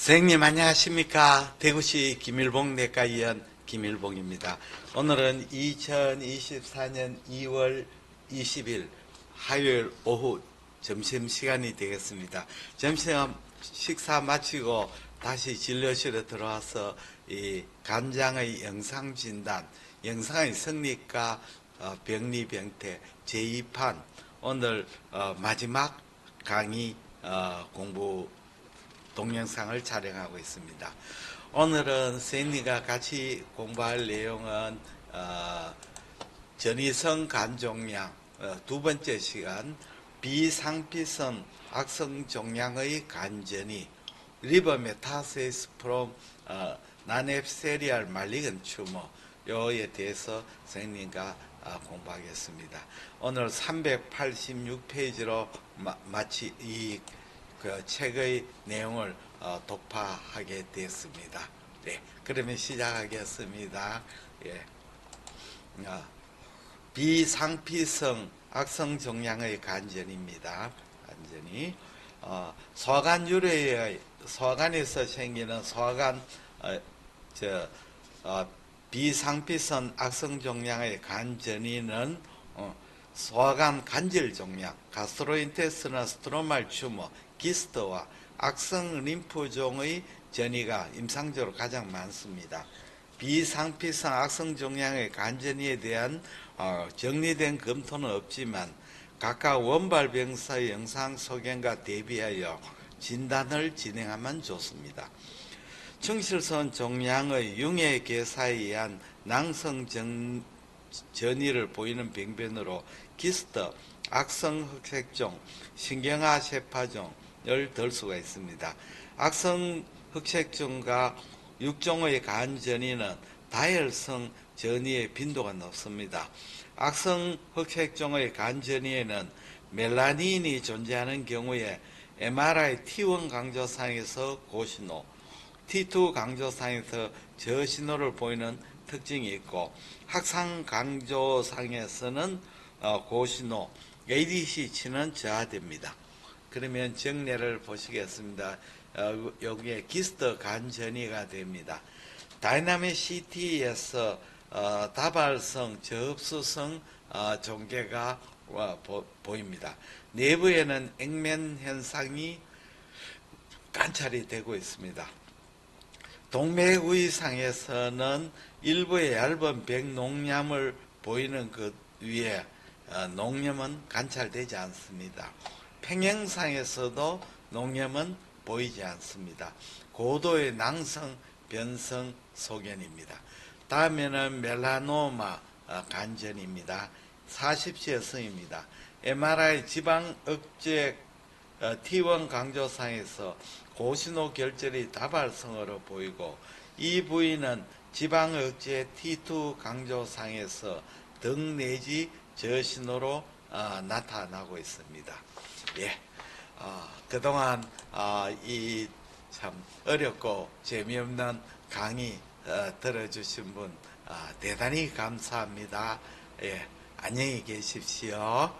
선생님 안녕하십니까 대구시 김일봉 내과 의원 김일봉입니다. 오늘은 2024년 2월 20일 화요일 오후 점심시간이 되겠습니다. 점심 식사 마치고 다시 진료실에 들어와서 이 간장의 영상 진단, 영상의 성립과 어, 병리 병태 제2판 오늘 어, 마지막 강의 어, 공부 동영상을 촬영하고 있습니다. 오늘은 세니가 같이 공부할 내용은 어, 전이성 간종양 어, 두 번째 시간 비상피성 악성 종양의 간전이 리버 메타세스 프롬 어, 나넵세리알 말리건 튜머 요에 대해서 선생님과 아, 공부하겠습니다. 오늘 386페이지로 마, 마치 이 그 책의 내용을 어, 독파하게 됐습니다. 네, 그러면 시작하겠습니다. 예. 아, 비상피성 악성 종양의 간전입니다. 간전이 어, 소관 유래의 소관에서 생기는 소관 어, 저 어, 비상피성 악성 종양의 간전이는 어, 소관 간질 종양, 가스트로인테스나 스트로말 튜머, 기스트와 악성 림프종의 전이가 임상적으로 가장 많습니다. 비상피성 악성 종양의 간전이에 대한 어, 정리된 검토는 없지만 각각 원발병사의 영상 소견과 대비하여 진단을 진행하면 좋습니다. 청실선 종양의 융해 개사에 의한 낭성 전, 전이를 보이는 병변으로 기스트, 악성 흑색종, 신경화 세파종을 들 수가 있습니다. 악성 흑색종과 육종의 간 전이는 다혈성 전이의 빈도가 높습니다. 악성 흑색종의 간 전이에는 멜라닌이 존재하는 경우에 MRI T1 강조상에서 고신호, T2 강조상에서 저신호를 보이는 특징이 있고 확산 강조상에서는 어, 고신호, ADC치는 저하됩니다. 그러면 정례를 보시겠습니다. 어, 여기에 기스터 간전이가 됩니다. 다이나믹 CT에서 어, 다발성, 저흡수성 어, 종괴가 보입니다. 내부에는 액면 현상이 관찰이 되고 있습니다. 동맥의상에서는 일부의 얇은 백농염을 보이는 것 위에 어, 농염은 관찰되지 않습니다. 평행상에서도 농염은 보이지 않습니다. 고도의 낭성 변성 소견입니다. 다음에는 멜라노마 어, 간전입니다. 40시여성입니다. MRI 지방 억제 어, T1 강조상에서 고신호 결절이 다발성으로 보이고 이 부위는 지방 억제 T2 강조상에서 등 내지 저신호로 어, 나타나고 있습니다. 예, 어, 그동안 어, 이참 어렵고 재미없는 강의 어, 들어주신 분 어, 대단히 감사합니다. 예, 안녕히 계십시오.